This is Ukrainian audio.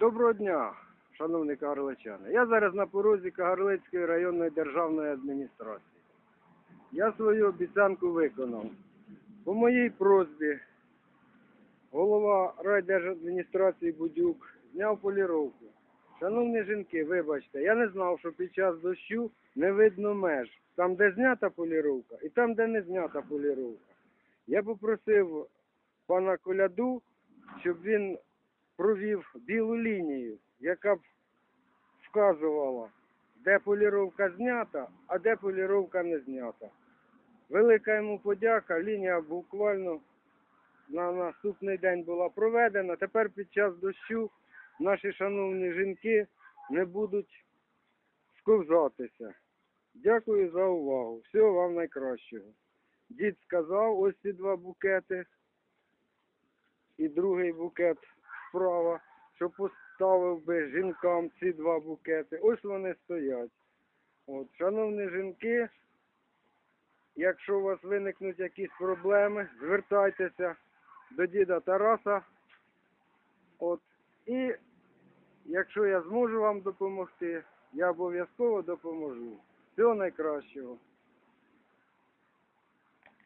Доброго дня, шановні кагарличани. Я зараз на порозі Кагарлицької районної державної адміністрації. Я свою обіцянку виконав. По моїй просьбі голова райдержадміністрації Будюк зняв поліровку. Шановні жінки, вибачте, я не знав, що під час дощу не видно меж. Там, де знята поліровка, і там, де не знята поліровка. Я попросив пана Коляду, щоб він провів білу лінію, яка б вказувала, де поліровка знята, а де поліровка не знята. Велика йому подяка, лінія буквально на наступний день була проведена. Тепер під час дощу наші шановні жінки не будуть сковзатися. Дякую за увагу. Всього вам найкращого. Дід сказав, ось ці два букети і другий букет справа, що поставив би жінкам ці два букети. Ось вони стоять. От, шановні жінки, якщо у вас виникнуть якісь проблеми, звертайтеся до діда Тараса. От, і якщо я зможу вам допомогти, я обов'язково допоможу. Всього найкращого.